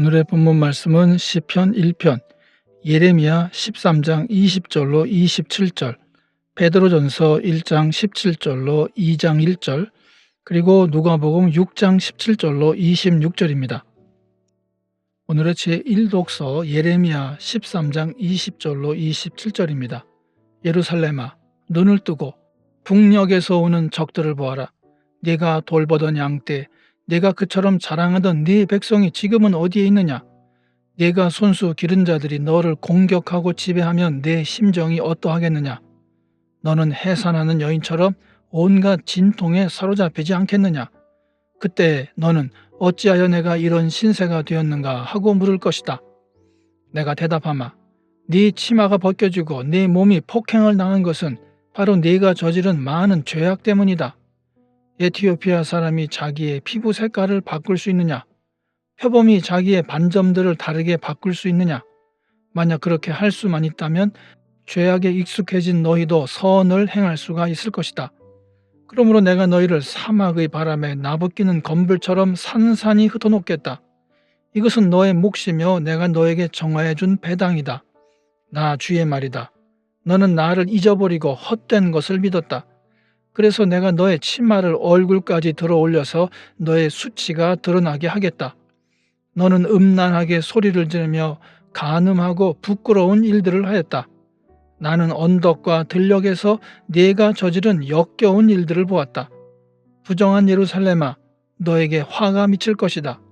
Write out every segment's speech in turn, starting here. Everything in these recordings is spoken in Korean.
오늘의 본문 말씀은 시편 1편, 예레미야 13장 20절로 27절, 베드로전서 1장 17절로 2장 1절, 그리고 누가복음 6장 17절로 26절입니다. 오늘의 제1독서 예레미야 13장 20절로 27절입니다. 예루살렘아 눈을 뜨고 북녘에서 오는 적들을 보아라. 네가 돌보던 양떼 네가 그처럼 자랑하던 네 백성이 지금은 어디에 있느냐? 네가 손수 기른 자들이 너를 공격하고 지배하면 내 심정이 어떠하겠느냐? 너는 해산하는 여인처럼 온갖 진통에 사로잡히지 않겠느냐? 그때 너는 어찌하여 내가 이런 신세가 되었는가 하고 물을 것이다. 내가 대답하마. 네 치마가 벗겨지고 네 몸이 폭행을 당한 것은 바로 네가 저지른 많은 죄악 때문이다. 에티오피아 사람이 자기의 피부 색깔을 바꿀 수 있느냐? 표범이 자기의 반점들을 다르게 바꿀 수 있느냐? 만약 그렇게 할 수만 있다면 죄악에 익숙해진 너희도 선을 행할 수가 있을 것이다. 그러므로 내가 너희를 사막의 바람에 나부끼는 검불처럼 산산이 흩어놓겠다. 이것은 너의 몫이며 내가 너에게 정하여 준 배당이다. 나 주의 말이다. 너는 나를 잊어버리고 헛된 것을 믿었다. 그래서 내가 너의 치마를 얼굴까지 들어 올려서 너의 수치가 드러나게 하겠다. 너는 음란하게 소리를 지르며 간음하고 부끄러운 일들을 하였다. 나는 언덕과 들녘에서 네가 저지른 역겨운 일들을 보았다. 부정한 예루살렘아, 너에게 화가 미칠 것이다.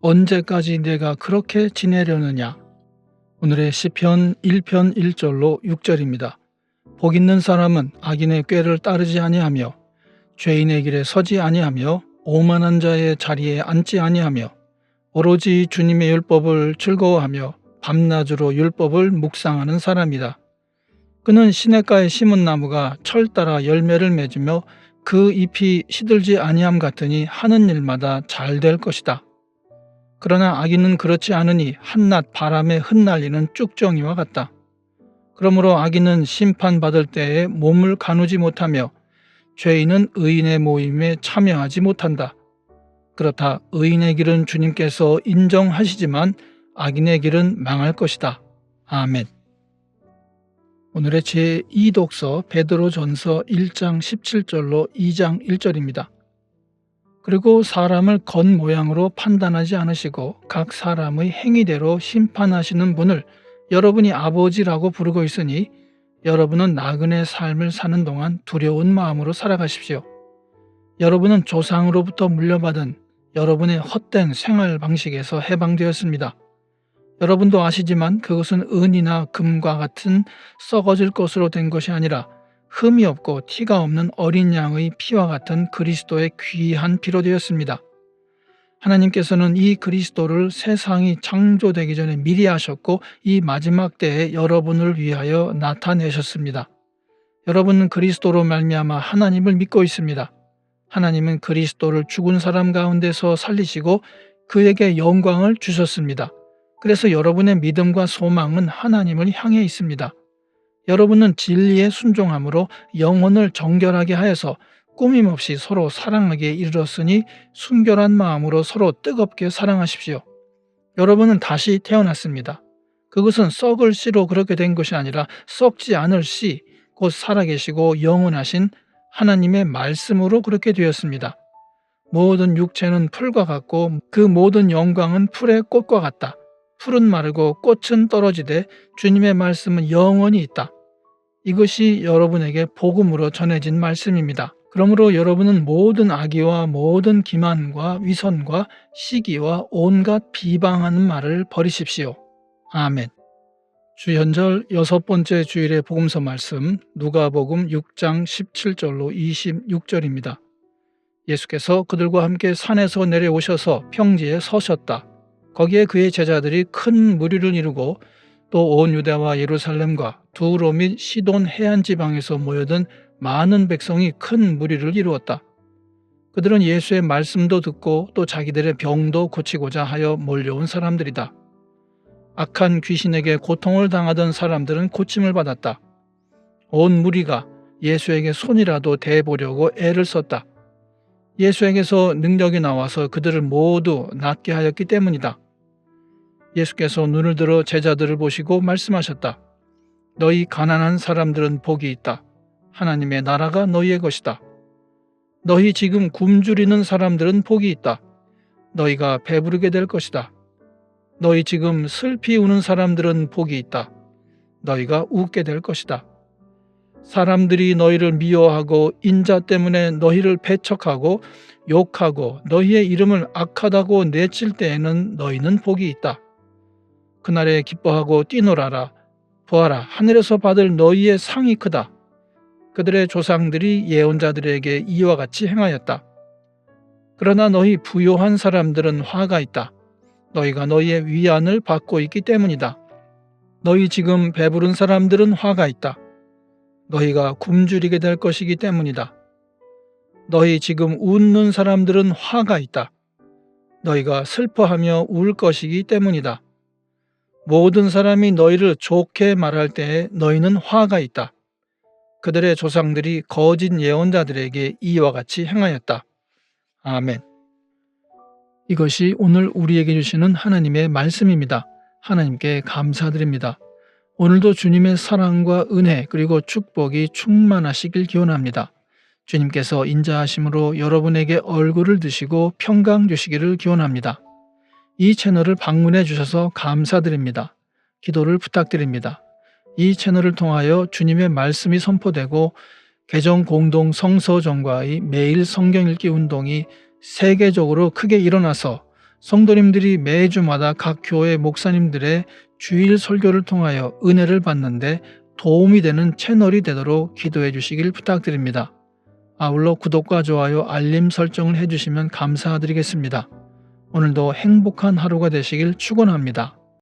언제까지 내가 그렇게 지내려느냐? 오늘의 시편 1편 1절로 6절입니다. 복 있는 사람은 악인의 꾀를 따르지 아니하며 죄인의 길에 서지 아니하며 오만한 자의 자리에 앉지 아니하며 오로지 주님의 율법을 즐거워하며 밤낮으로 율법을 묵상하는 사람이다. 그는 시냇가에 심은 나무가 철 따라 열매를 맺으며 그 잎이 시들지 아니함 같으니 하는 일마다 잘 될 것이다. 그러나 악인은 그렇지 않으니 한낮 바람에 흩날리는 쭉정이와 같다. 그러므로 악인은 심판받을 때에 몸을 가누지 못하며 죄인은 의인의 모임에 참여하지 못한다. 그렇다. 의인의 길은 주님께서 인정하시지만 악인의 길은 망할 것이다. 아멘. 오늘의 제2독서 베드로 전서 1장 17절로 2장 1절입니다. 그리고 사람을 겉모양으로 판단하지 않으시고 각 사람의 행위대로 심판하시는 분을 여러분이 아버지라고 부르고 있으니 여러분은 나그네 삶을 사는 동안 두려운 마음으로 살아가십시오. 여러분은 조상으로부터 물려받은 여러분의 헛된 생활 방식에서 해방되었습니다. 여러분도 아시지만 그것은 은이나 금과 같은 썩어질 것으로 된 것이 아니라 흠이 없고 티가 없는 어린 양의 피와 같은 그리스도의 귀한 피로 되었습니다. 하나님께서는 이 그리스도를 세상이 창조되기 전에 미리 하셨고 이 마지막 때에 여러분을 위하여 나타내셨습니다. 여러분은 그리스도로 말미암아 하나님을 믿고 있습니다. 하나님은 그리스도를 죽은 사람 가운데서 살리시고 그에게 영광을 주셨습니다. 그래서 여러분의 믿음과 소망은 하나님을 향해 있습니다. 여러분은 진리에 순종함으로 영혼을 정결하게 하여서 꾸밈없이 서로 사랑하게 이르렀으니 순결한 마음으로 서로 뜨겁게 사랑하십시오. 여러분은 다시 태어났습니다. 그것은 썩을 씨로 그렇게 된 것이 아니라 썩지 않을 씨, 곧 살아계시고 영원하신 하나님의 말씀으로 그렇게 되었습니다. 모든 육체는 풀과 같고 그 모든 영광은 풀의 꽃과 같다. 풀은 마르고 꽃은 떨어지되 주님의 말씀은 영원히 있다. 이것이 여러분에게 복음으로 전해진 말씀입니다. 그러므로 여러분은 모든 악의와 모든 기만과 위선과 시기와 온갖 비방하는 말을 버리십시오. 아멘. 주현절 여섯 번째 주일의 복음서 말씀 누가복음 6장 17절로 26절입니다. 예수께서 그들과 함께 산에서 내려오셔서 평지에 서셨다. 거기에 그의 제자들이 큰 무리를 이루고 또 온 유대와 예루살렘과 두로 및 시돈 해안 지방에서 모여든 많은 백성이 큰 무리를 이루었다. 그들은 예수의 말씀도 듣고 또 자기들의 병도 고치고자 하여 몰려온 사람들이다. 악한 귀신에게 고통을 당하던 사람들은 고침을 받았다. 온 무리가 예수에게 손이라도 대보려고 애를 썼다. 예수에게서 능력이 나와서 그들을 모두 낫게 하였기 때문이다. 예수께서 눈을 들어 제자들을 보시고 말씀하셨다. 너희 가난한 사람들은 복이 있다. 하나님의 나라가 너희의 것이다. 너희 지금 굶주리는 사람들은 복이 있다. 너희가 배부르게 될 것이다. 너희 지금 슬피 우는 사람들은 복이 있다. 너희가 웃게 될 것이다. 사람들이 너희를 미워하고 인자 때문에 너희를 배척하고 욕하고 너희의 이름을 악하다고 내칠 때에는 너희는 복이 있다. 그날에 기뻐하고 뛰놀아라. 보아라. 하늘에서 받을 너희의 상이 크다. 그들의 조상들이 예언자들에게 이와 같이 행하였다. 그러나 너희 부요한 사람들은 화가 있다. 너희가 너희의 위안을 받고 있기 때문이다. 너희 지금 배부른 사람들은 화가 있다. 너희가 굶주리게 될 것이기 때문이다. 너희 지금 웃는 사람들은 화가 있다. 너희가 슬퍼하며 울 것이기 때문이다. 모든 사람이 너희를 좋게 말할 때에 너희는 화가 있다. 그들의 조상들이 거짓 예언자들에게 이와 같이 행하였다. 아멘. 이것이 오늘 우리에게 주시는 하나님의 말씀입니다. 하나님께 감사드립니다. 오늘도 주님의 사랑과 은혜 그리고 축복이 충만하시길 기원합니다. 주님께서 인자하심으로 여러분에게 얼굴을 드시고 평강 주시기를 기원합니다. 이 채널을 방문해 주셔서 감사드립니다. 기도를 부탁드립니다. 이 채널을 통하여 주님의 말씀이 선포되고 개정 공동 성서정과의 매일 성경 읽기 운동이 세계적으로 크게 일어나서 성도님들이 매주마다 각 교회 목사님들의 주일 설교를 통하여 은혜를 받는데 도움이 되는 채널이 되도록 기도해 주시길 부탁드립니다. 아울러 구독과 좋아요, 알림 설정을 해주시면 감사드리겠습니다. 오늘도 행복한 하루가 되시길 축원합니다.